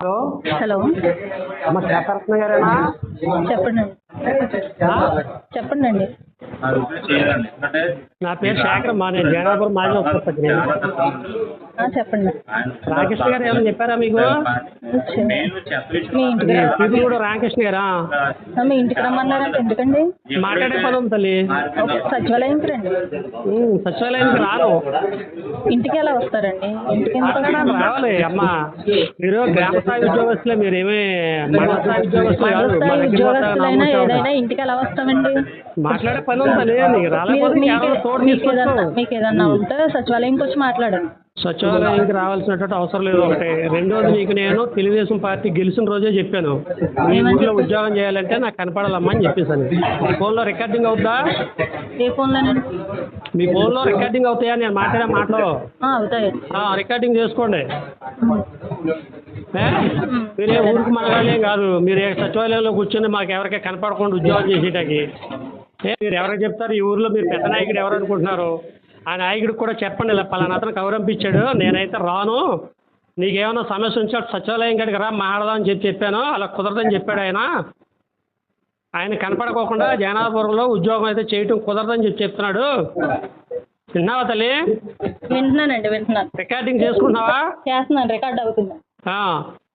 Hello. Hello. అమ్మ చెప్పండి? చెప్పండి అండి. నా పేరు శేఖర్ మా నేను జగన్నాపురం మాజీ ఉపసర్పంచిని ఆ, చెప్పండి. రామకృష్ణ గారు ఏమైనా చెప్పారా మీకు? మీ ఇంటికి రా- పీపుల్ కూడా రామకృష్ణ గారా? మీ ఇంటికి రమ్మన్నారంటే ఎందుకండి? మాట్లాడే పని ఉంది తల్లి. ఓకే సచివాలయంకి రండి. ఉమ్, సచివాలయానికి రాను. ఇంటికి ఎలా వస్తారండి? ఇంటికి ఎందుకు మాట్లాడాలి వస్తారు? రావాలి అమ్మా. మీరు గ్రామ స్థాయి ఉద్యోగస్తులే మీరేమీ మండల స్థాయి ఉద్యోగస్తులు కాదు. మా స్థాయి దగ్గర మాత్రం ఉద్యోగస్తులైనా నమ్మకం ఏదైనా ఇంటికి ఎలా వస్తామండి? మాట్లాడే పని మీకు ఏదన్నా ఉంటే సచివాలయంకి వచ్చి మాట్లాడండి. సచివాలయానికి రావాల్సినటువంటి అవసరం లేదు. ఒకటి. రెండోది నీకు నేను తెలుగుదేశం పార్టీ గెలిచిన రోజే చెప్పాను. మీ ఊళ్ళో ఉద్యోగం చేయాలంటే నాకు కనపడాలమ్మా అని చెప్పేసాను. మీ ఫోన్లో రికార్డింగ్ అవుద్దా? ఏ ఫోన్లోనండి మీ ఫోన్లో రికార్డింగ్ అవుతాయా? నేను మాట్లాడే మాటలు. అవుతాయి. రికార్డింగ్ చేసుకోండి? మీరే ఊరికి మనగాలేం కాదు. మీరు సచివాలయంలో కూర్చొని మాకు ఎవరికీ కనపడకుండా ఉద్యోగం చేసేటకి ఏ మీరు ఎవరికి చెప్తారు ఈ ఊర్లో మీరు పెద్ద నాయకుడు ఎవరు అనుకుంటున్నారు? ఆ నాయకుడికి కూడా చెప్పండి ఇలా పలానా అతను కౌరంపించాడు నేనైతే రాను. నీకేమైనా సమస్య అటు సచివాలయం కాడికి రా మాట్లాడదాం అని చెప్పి చెప్పాను అలా కుదరదని చెప్పాడు ఆయన. ఆయన కనపడకోకుండా జగన్నాథపురంలో ఉద్యోగం అయితే చేయటం కుదరదని చెప్పి చెప్తున్నాడు. విన్నావా తల్లి? వింటున్నానండి వింటున్నాను. రికార్డింగ్ చేసుకుంటున్నావా? చేస్తున్నాను రికార్డ్ అవుతుంది.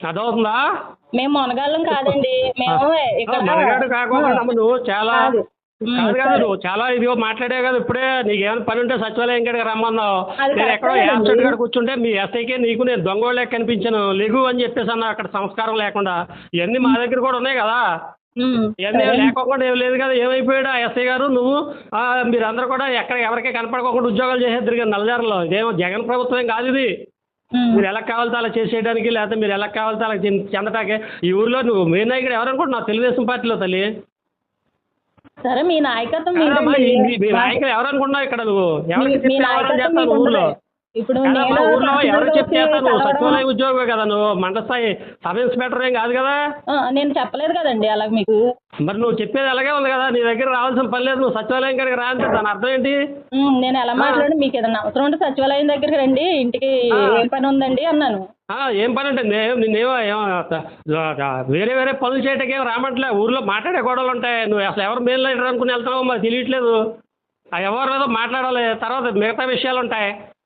ఉమ్. అదవుతుందా మేము మునగాళ్ళం కాదండి. మేము ఇక్కడ మనగాడు కాకుండా నువ్వు చాలా కాదు. కాదు కాదు నువ్వు. చాలా ఇదిగో మాట్లాడావు కదా ఇప్పుడే. నీకు ఏమైనా పని ఉంటే సచివాలయం కాడికి రమ్మన్నావు. నేను ఎక్కడో. యాబ్సెంట్ కాడ కూర్చుంటే మీ ఎస్ఐకే నీకు నేను దొంగోళ్ళే కనిపించాను. లెగు అని చెప్పేసి అన్న అక్కడ సంస్కారం లేకుండా. ఇవన్నీ మా దగ్గర కూడా ఉన్నాయి కదా. ఇవన్నీ లేకోకుండా ఏం లేదు కదా. ఏమైపోయాడు ఎస్ఐ గారు? నువ్వు మీరందరూ కూడా ఎక్కడ ఎవరికీ కనపడకోకుండా ఉద్యోగాలు చేసేద్దరు కదా నల్లజారులో ఇదేమో జగన్ ప్రభుత్వం కాదు ఇది. మీరు ఎలా కావాలితే అలా చేసేయడానికి లేకపోతే మీరు ఎలా కావాలితే అలా చెంద- చెందటానికి ఈ ఊర్లో నువ్వు మెయిన్ నాయకుడు ఎవరనుకుంటున్నావు తెలుగుదేశం పార్టీలో తల్లి. సరే మీ నాయకత్వం మీ- మీ ఎవరనుకుంటున్నావు ఇక్కడ నువ్వు? ఎవరికి మీ- మీ ఊర్లో. ఇప్పుడు ఊర్లో ఎవరికి చెప్పి తహసీల్దార్కి చేస్తావు నువ్వు కలవడం- సచివాలయం ఉద్యోగమే కదా నువ్వు మండల స్థాయి సబ్ ఇన్స్పెక్టర్ ఏం కాదు కదా? ఆ, నేను చెప్పలేదు కదండి అలా మీకు. మరి నువ్వు చెప్పేది అలాగే ఉంది కదా నీ దగ్గర రావాల్సిన పని లేదు నువ్వు సచివాలయం కాడికి రా అంటే దాని అర్థం ఏంటి? ఉమ్, నేను ఎలా మాట్లాడి మీకు ఏదైనా అవసరం ఉంటే సచివాలయం దగ్గరికి రండి ఇంటికి. ఏం పని ఉందండి అన్నాను. ఆ, ఏం పని అంటే నేను నిన్నేమో ఏమో వేరే వేరే పనులు చేయటానికి ఏం రామట్లే ఊర్లో మాట్లాడే గొడవలు ఉంటాయి నువ్వు అసలు ఎవరు లీడర్ అనుకుని వెళ్తున్నావో మరి తెలియట్లేదు. ఆ ఎవరు ఏదో మాట్లాడాలి తర్వాత మిగతా విషయాలు ఉంటాయి.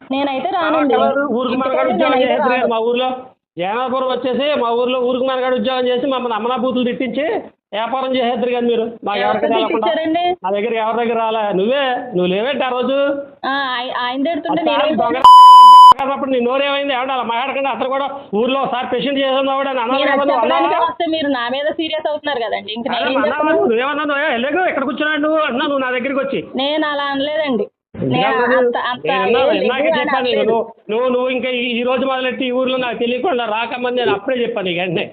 నేనైతే రానండి. మా ఊర్లో జగన్నాథపురం వచ్చేసి మా ఊర్లో ఊరికి మనగాడు ఉద్యోగం చేసి మమ్మల్ని అమ్మనా బూతులు తిట్టించి వ్యాపారం చేసేద్దరు కానీ మీరు. మాకు ఎవరికి? నా దగ్గర ఎవరి దగ్గర రాలే. నువ్వే నువ్వు లేవేంటి ఆ రోజు? కాదప్పుడు నీ నోరేమైంది? ఎవడ అలా మాట్లాడకుండా అతను కూడా ఊర్లో ఒకసారి పేషెంట్ చేసేది కూడా మీరు నా మీద సీరియస్ అవుతున్నారు కదండి? నువ్వేమన్నా నువ్వు ఎక్కడ కూర్చున్నాడు నువ్వు. అన్నా నువ్వు నా దగ్గరికి వచ్చి. నేను అలా అనలేదండి. ఇందాకే చెప్పాను. అనలేదు. నువ్వు నువ్వు ఇంకా ఈ రోజు మొదలెట్టి ఈ ఊర్లో నాకు తెలియకుండా రాకమని నేను అప్పుడే చెప్పాను నీకు వెంటనే.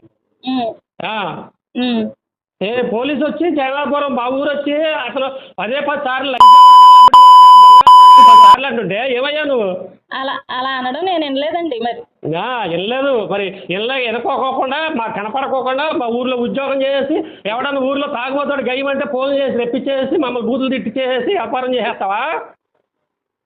ఏ పోలీసు వచ్చి జగన్నాపురం మా ఊరు వచ్చి అసలు పదే పది సార్లు సార్లు అంటుంటే ఏమయ్యా నువ్వు? అలా అలా అనడం నేను వినలేదండి మరి. ఆ, వెళ్ళలేదు మరి వెళ్ళ వెనుకోకోకుండా మా కనపడకోకుండా మా ఊర్లో ఉద్యోగం చేసి ఎవడన్నా ఊర్లో తాగుబోతాడు గయ్యమంటే ఫోన్ చేసి రెప్పించేసి మమ్మల్ని బూతులు తిట్టించేసి వ్యాపారం చేసేస్తావా?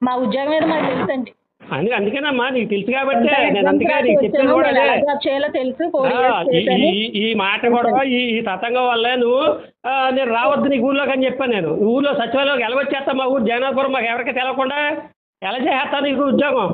మా ఉద్యోగం మీద మాకు తెలుసండి. అందుకే అందుకేనమ్మా నీకు తెలుసు కాబట్టి నేను అందుకే నీకు చెప్పాను కూడా అదే. చేయాలో తెలుసు ఫోర్ ఆ, ఇయర్స్ ఈ- చేశాను. ఈ- ఈ మాట కూడా ఈ ఈ తతంగం వల్లే నువ్వు ఆ, నేను రావద్దు నీకు ఊర్లోకి అని చెప్పాను నేను. ఊర్లో సచివాలయంకి ఎలాగొచ్చేస్తా మా ఊరు? జగన్నాథపురం మాకు ఎవరికి తెలవకుండా ఎలా చేసేస్తాను నీకు ఉద్యోగం?